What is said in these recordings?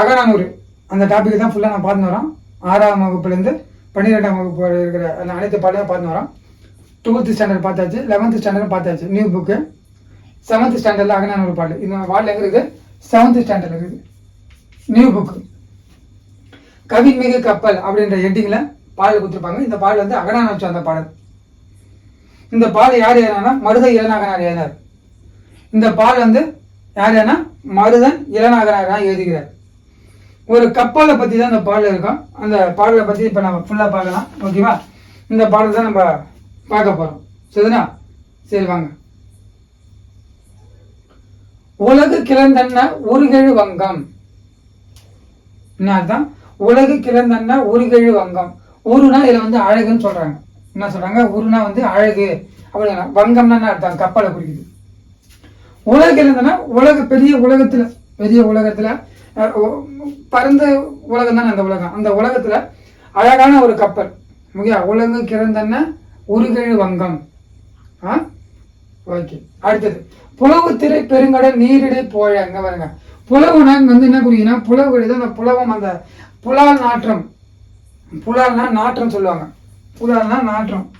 அகநானூறு அந்த டாபிக் தான் ஃபுல்லாக நான் பார்த்து வரோம். ஆறாம் வகுப்புலேருந்து பன்னிரெண்டாம் வகுப்பு இருக்கிற அந்த அனைத்து பாடலையும் பார்த்து வரோம். டுவெல்த்து ஸ்டாண்டர்ட் பார்த்தாச்சு லெவன்த் ஸ்டாண்டர்ட் பார்த்தாச்சு நியூ புக்கு செவன்த் ஸ்டாண்டர்டில் அகநானூறு பாடல். இந்த பாடல் எங்கே இருக்குது? செவன்த் ஸ்டாண்டர்ட் இருக்குது. நியூ புக்கு கவின்மிகு கப்பல் அப்படின்ற ஹெட்டிங்கில் பாடல் கொடுத்துருப்பாங்க. இந்த பாடல் வந்து அகநானூற்று அந்த பாடல். இந்த பாடல் யார் எழுதினா மருத இளநாகனார் எழுதினார். இந்த பாடல் வந்து யார் ஏன்னா மருதன் இளநாகனார் தான் எழுதுகிறார். ஒரு கப்பலை பற்றி தான் இந்த பாடல் இருக்கும். அந்த பாடலை பற்றி இப்போ நம்ம ஃபுல்லாக பார்க்கலாம். ஓகேவா இந்த பாடல் தான் நம்ம பார்க்க போகிறோம் சரிதா சரி வாங்க. உலகு கிளந்தன்ன உருகெழு வங்கம். என்ன அர்த்தம்? உலகு கிளந்தன்ன உருகெழு வங்கம். உருனா இதில் வந்து அழகுன்னு சொல்றாங்க. என்ன சொல்றாங்க? உருனா வந்து அழகு. அப்படின்னா வங்கம்னா என்ன அர்த்தம்? கப்பலை குறிக்குது. உலகு கிளந்தனா உலக பெரிய உலகத்துல பெரிய உலகத்துல பறந்த உலகம் தானே அந்த உலகம். அந்த உலகத்துல அழகான ஒரு கப்பல். ஓகே உலகு கிளந்தன்ன உருகெழு வங்கம். ஆ? ஓகே அடுத்தது. புலவு திரை பெருங்கடல் நீரிடை போய அங்க வருங்க புலவுனா இங்க வந்து என்ன குறிக்குன்னா புலவு எழுது அந்த புலவம் அந்த புலால் நாற்றம். புலால்னா நாற்றம் சொல்லுவாங்க. புலால்னா நாற்றம்.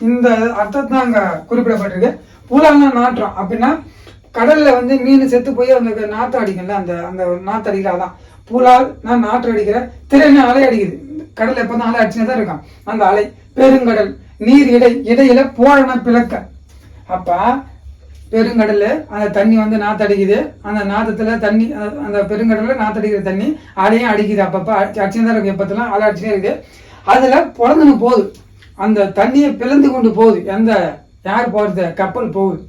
இந்த அர்த்தத்தை அங்க குறிப்பிடப்பட்டிருக்கு. புலால்னா நாற்றம். அப்படின்னா கடல்ல வந்து மீன் செத்து போய் அந்த நாற்றம் அடிக்கும்ல அந்த அந்த நாற்று அடிக்கல அதான் நான் நாற்று அடிக்கிற திரைன்னு அலை அடிக்குது. கடல் எப்போதும் அலை அடிச்சுனே தான் இருக்கான். அந்த அலை பெருங்கடல் நீர் இடை இடையில போழன பிளக்க. அப்ப பெருங்கடல்ல அந்த தண்ணி வந்து நாத்தடிக்குது. அந்த நாத்தத்துல தண்ணி அந்த பெருங்கடல்ல நாத்தடிக்கிற தண்ணி அலையும் அடிக்குது. அப்பப்ப அடிச்சு அடிச்சுன்னு தான் இருக்கும். எப்பத்தெல்லாம் அலை அடிச்சுனே இருக்குது அதுல பிறந்துன்னு போகுது. அந்த தண்ணியை பிளந்து கொண்டு போகுது. எந்த யார் போகிறது கப்பல் போகுது.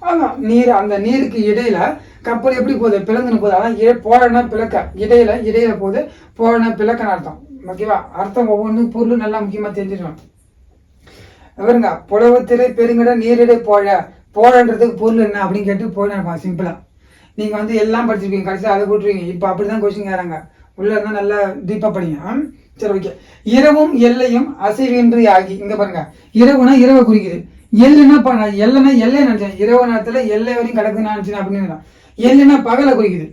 அதான் நீர் அந்த நீருக்கு இடையில கப்பல் எப்படி போகுது? பிளந்துன்னு போகுது. அதான் ஏ போழனா பிளக்க. இடையில இடையில போகுது. போழனா பிளக்கன்னு அர்த்தம். ஓகேவா அர்த்தம் ஒவ்வொன்றும் பொருள் நல்லா முக்கியமா தெரிஞ்சிடணும் பாருங்க புலவு பெருங்கட நீரிடை போழ. போழன்றதுக்கு பொருள் என்ன அப்படின்னு கேட்டு போயிடப்பா சிம்பிளா நீங்க வந்து எல்லாம் படிச்சிருக்கீங்க கடைசியில் அதை போட்டுருவீங்க இப்போ அப்படிதான் கொஸ்டின் கேறாங்க உள்ள இருந்தா நல்லா டீப்பா படிங்க. ஆ? சரி ஓகே இரவும் எல்லையும் அசைவின்றி ஆகி. இங்க பாருங்க. இரவுனா இரவை குறிக்குது. எல்லுனா எல்லைன்னா எல்லைனா எல்லை நினைச்சேன். இரவு நேரத்தில் எல்லை வரையும் கிடக்குன்னு நினைச்சேன் அப்படின்னு எல்லுனா பகலை குறிக்குது.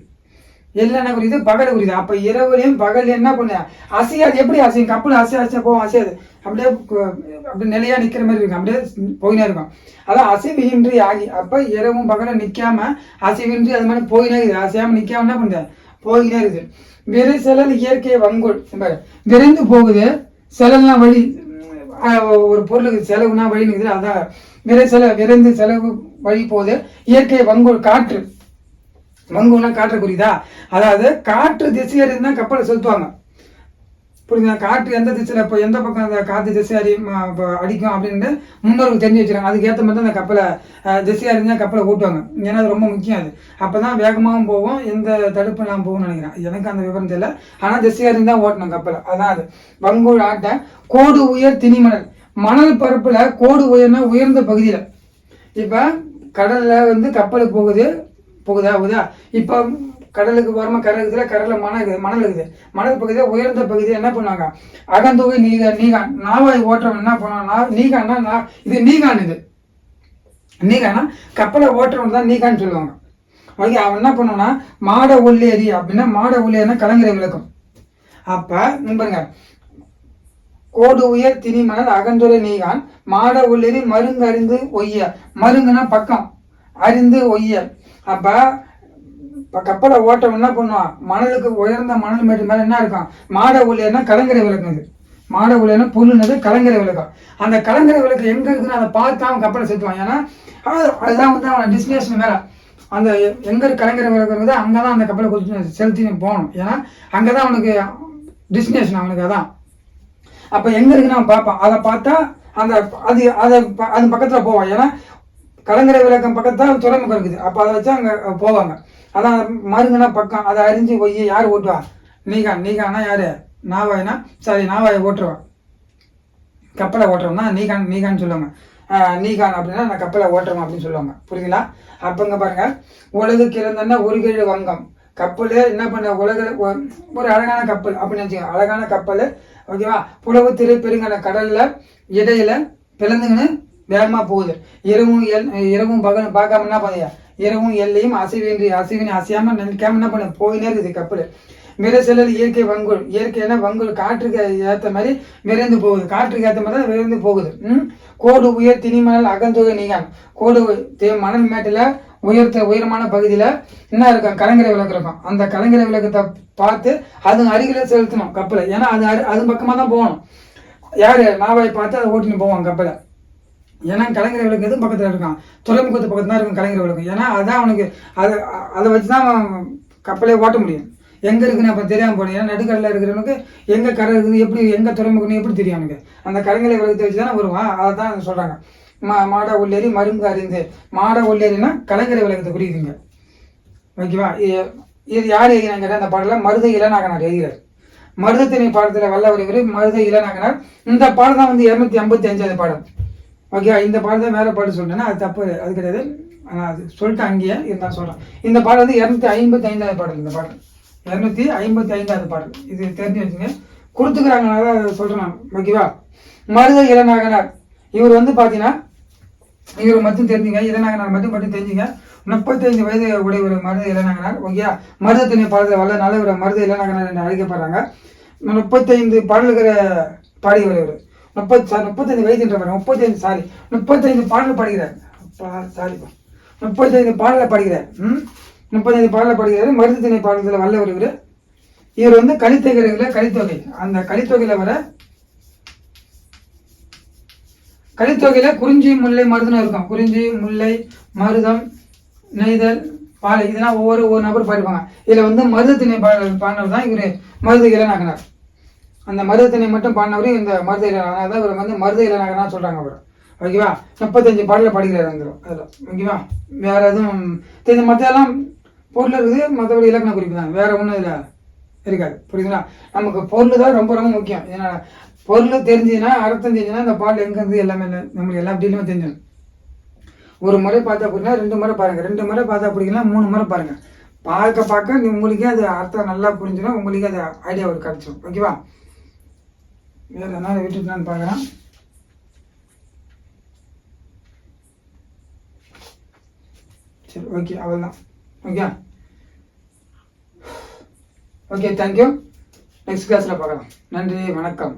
எல்லாம் குறிக்குது? பகல் குறிக்குது. அப்போ இரவுலையும் பகல் என்ன பண்ண? அசையாது. எப்படி அசையும்? கப்பல் அசை அசை போகும் அசையாது. அப்படியே அப்படியே நிலையா நிற்கிற மாதிரி இருக்கும். அப்படியே போயினே இருக்கும். அதான் அசைவின்றி ஆகி அப்போ இரவும் பகலும் நிற்காம அசைவின்றி அது மாதிரி போயினே இருக்குது. அசையாமல் நிற்காம என்ன பண்ணுது போயினே இருக்குது. விரைசலல் இயற்கை வங்கோல் விரைந்து போகுது. செலவுலாம் வழி ஒரு பொருளுக்கு செலவுனா வழி நிற்குது அதான் விரைசல விரைந்து செலவு வழி போகுது. இயற்கை வங்கோல் காற்று. மங்குனா காற்று குறிதா அதாவது காற்று திசையில் இருந்தால் கப்பலை செலுத்துவாங்க. புரியுதா காற்று எந்த திசையில் இப்போ எந்த பக்கம் அந்த காற்று திசை அறி அடிக்கும் அப்படின்ட்டு முன்னோர்கள் தெரிஞ்சு வச்சிருக்காங்க. அதுக்கேற்ற மாதிரி தான் அந்த கப்பலை அஹ், திசை கப்பலை ஓட்டுவாங்க. ஏன்னா அது ரொம்ப முக்கியம் அது. அப்போ தான் வேகமாகவும் போகும் எந்த தடுப்பு நான் போகும்னு நினைக்கிறேன். எனக்கு அந்த விவரம் தெரியல. ஆனால் திசை அறிஞ்சு தான் ஓட்டணும் கப்பலை. அதான் அது. வங்கோல் ஆட்டை கோடு உயர் திணிமணல். மணல் பரப்பில் கோடு உயர்னா உயர்ந்த பகுதியில். இப்போ கடலில் வந்து கப்பலுக்கு போகுது போகுதா போகுதா இப்போ கடலுக்கு ஓரமா கரை இருக்குதுல கரையில் மணல் இருக்குது மணல் இருக்குது. மணல் பகுதியில் உயர்ந்த பகுதியில் என்ன பண்ணுவாங்க? அகந்தொகை நீகா நீகான். நாவாய் ஓட்டுறவன் என்ன பண்ணுவான்? நீகான்னா நா- இது நீகான் இது. நீகானா கப்பலை ஓட்டுறவன் தான் நீகான்னு சொல்லுவாங்க. ஓகே அவன் என்ன பண்ணுவான்னா மாட உள்ளேரி அப்படின்னா மாட உள்ளேரினா கலங்கரை விளக்கம் அப்ப இங்க பாருங்க. கோடு உயர் திணிமணல் அகந்துரை நீகான். மாட உள்ளேரி மருங்கு அறிந்து ஒய்ய. மருங்குனா பக்கம். அறிந்து ஒய்ய. அப்ப இப்போ கப்பலை ஓட்டம் என்ன பண்ணுவான்? மணலுக்கு உயர்ந்த மணல் மேட்டு மேலே என்ன இருக்கும்? மாட ஊழியர்னா கலங்கரை விளக்கம் மாட ஊழியர்னா புல்லுனது கலங்கரை விளக்கம் அந்த கலங்கரை விளக்கு எங்கே இருக்குன்னு அதை பார்த்து அவன் கப்பலை செலுத்துவான் ஏன்னா அதுதான் வந்து அவன் டெஸ்டினேஷன் மேலே அந்த எங்கே எங்க கலங்கரை விளக்கு இருக்குதோ அங்கதான் அந்த கப்பலை குறித்து செலுத்தி போகணும். ஏன்னா அங்கதான் அவனுக்கு டெஸ்டினேஷன் அவனுக்கு அதான். அப்போ எங்கே இருக்குன்னு அவன் பார்ப்பான். அதை பார்த்தா அந்த அது அதை அது பக்கத்தில் போவான். ஏன்னா கலங்கரை விளக்கம் பக்கத்தான் துறைமுகம் இருக்குது. அப்போ அதை வச்சு அங்கே போவாங்க. அதான் மருங்குனா பக்கம் அதை அறிஞ்சு போய் யார் ஓட்டுவா? நீகான் நீகானா யார்? நாவாய்னா? சரி நாவாயை ஓட்டுருவான். கப்பலை ஓட்டுறோம்னா நீகான் நீகான்னு சொல்லுவாங்க. நீகான் அப்படின்னா நான் கப்பலை ஓட்டுறோம் அப்படின்னு சொல்லுவாங்க. புரியுதுங்களா? அப்பங்க பாருங்க. உலகு கிறந்தன்னா ஒரு கீழ் வங்கம். கப்பல் என்ன பண்ண உலக ஒ- ஒரு அழகான கப்பல் அப்படின்னு வச்சுக்கோங்க அழகான கப்பல் ஓகேவா? புலவு திரு பெருங்கட கடலில் இடையில பிளந்துங்கன்னு வேகமாக போகுது. இரவும் எல் இரவும் பகலும் பார்க்காம என்ன பண்ணியா இரவும் எல்லையும் அசைவின்றி அசைவினி அசையாமல் நினைக்காம என்ன பண்ண போயினே இருக்குது கப்பல். மிரசலல் இயற்கை வங்குள் இயற்கையான வங்குள் காற்றுக்கு ஏற்ற மாதிரி விரைந்து போகுது. காற்றுக்கு ஏற்ற மாதிரி தான் விரைந்து போகுது. ம்? கோடு உயர் திணிமணல் அகந்தொகை நீங்கான் கோடு தே- மணல் மேட்டில் உயர்த்த உயரமான பகுதியில் என்ன இருக்கும்? கலங்கரை விளக்கு இருக்கும். அந்த கலங்கரை விளக்கத்தை பார்த்து அது அருகில செலுத்தணும் கப்பலை. ஏன்னா அது அரு- அது பக்கமாக தான் போகணும். யார்? நாவாய் பார்த்து அதை ஓட்டின்னு போவாங்க கப்பலை. ஏன்னா கலைஞர் விளக்கு எதுவும் பக்கத்தில் இருக்கான். துறைமுகத்து பக்கத்து தான் இருக்கும் கலைஞர் விளக்கு ஏன்னா அதான் அவனுக்கு அதை அதை வச்சு தான் அவன் கப்பலே ஓட்ட முடியும். எங்கே இருக்குன்னு அப்போ தெரியாமல் போனேன். ஏன்னா நடுக்கடலில் இருக்கிறவனுக்கு எங்கே கரை இருக்குது எப்படி எங்கே துறைமுகம்னு எப்படி தெரியும் அவனுக்கு? அந்த கலைஞரை விளக்கத்தை வச்சு தானே வருவான். அதை தான் சொல்கிறாங்க மா மாட உள்ளேரி மருந்து அறிந்து. மாட உள்ளேரினா கலைஞரை விளக்கத்தை குறிக்குதுங்க. ஓகேவா? இது யார் எழுதினாங்க கேட்டால் அந்த பாடல மருத இளநாகனார் எழுதுகிறார் மருதத்தினை பாடத்தில் வல்லவர் இவர் மருத இளநாகனார் இந்த பாடம் தான் வந்து இரநூத்தி ஐம்பத்தி அஞ்சாவது பாடம் ஓகேவா இந்த பாடத்தை வேற பாட்டு சொல்லிட்டேன்னா அது தப்பு அது கிடையாது. ஆனால் அது சொல்லிட்டு அங்கேயே இருந்தால் சொல்கிறேன் இந்த பாடல் வந்து இரநூத்தி ஐம்பத்தி ஐந்தாவது பாடல் இந்த பாடல். இரநூத்தி ஐம்பத்தி ஐந்தாவது பாடல். இது தெரிஞ்சு வச்சுங்க. கொடுத்துக்கிறாங்கனால அதை சொல்கிறேன் நான். ஓகேவா மருத இளநாகனார் இவர் வந்து பார்த்தீங்கன்னா இவர் மட்டும் தெரிஞ்சுங்க. இளநாகனார் மட்டும் மட்டும் தெரிஞ்சுங்க. முப்பத்தைந்து வயது உடையவர் மருத இளநாகனார் ஓகேயா மருதத்தினை பாடத்தில் வல்ல நல்லவர் மருத இளநாகனார் என்று அழைக்கப்படுறாங்க. முப்பத்தைந்து பாடல்கிற பாடியவர் இவர். முப்பது சார் முப்பத்தைந்து வயதுன்ற பாருங்க முப்பத்தஞ்சு சாரி முப்பத்தைந்து பாடல் பாடுகிறார். அப்பா சாரிப்பா முப்பத்தைந்து பாடலை பாடுகிறார். ம்? முப்பத்தைந்து பாடலை பாடுகிறார். மருதத்தினை பாடத்தில் வல்லவர் இவர். இவர் வந்து கலித்தொகையில் கலித்தொகை. அந்த கலித்தொகையில் வர கலித்தொகையில் குறிஞ்சி முல்லை மருதுன்னு இருக்கும். குறிஞ்சி முல்லை மருதம் நெய்தல் பாலை. இதெல்லாம் ஒவ்வொரு ஒவ்வொரு நபர் பாடிப்பாங்க. இதில் வந்து மருதத்திணை பாடல் பாடினவர் தான் இவர். மருதுகளை நாக்கினார் அந்த மருதத்தினை மட்டும் பாடினவர் இந்த மருத இளநாகனார் தான் இவர் வந்து மருத இளநாகனார் சொல்றாங்க அவர். ஓகேவா? முப்பத்தஞ்சு பாடல படிக்கிறார் அந்த அதில். ஓகேவா? வேற எதுவும் இந்த மற்றெல்லாம் பொருள் இருக்குது. மற்றபடி இலக்கண குறிப்பு தான். வேற ஒன்றும் இதில் இருக்காது. புரியுதுங்களா? நமக்கு பொருள் தான் ரொம்ப ரொம்ப முக்கியம். ஏன்னா பொருள் தெரிஞ்சுன்னா அர்த்தம் தெரிஞ்சுன்னா இந்த பாடல் எங்கேருந்து எல்லாமே இல்லை. நம்மளுக்கு எல்லா டீலுமே தெரிஞ்சிடும். ஒரு முறை பார்த்தா அப்படின்னா ரெண்டு முறை பாருங்கள் ரெண்டு முறை பார்த்தா பிடிக்கலாம் மூணு முறை பாருங்கள் பார்க்க பார்க்க நீ உங்களுக்கே அது அர்த்தம் நல்லா புரிஞ்சிடும் உங்களுக்கே அது ஐடியா ஒரு கிடைச்சிடும் ஓகேவா? வேறு என்ன விட்டுட்டு பார்க்குறேன் சரி ஓகே அவ்வளோதான் ஓகே ஓகே தேங்க்யூ நெக்ஸ்ட் கிளாஸில் பார்க்கலாம். நன்றி வணக்கம்.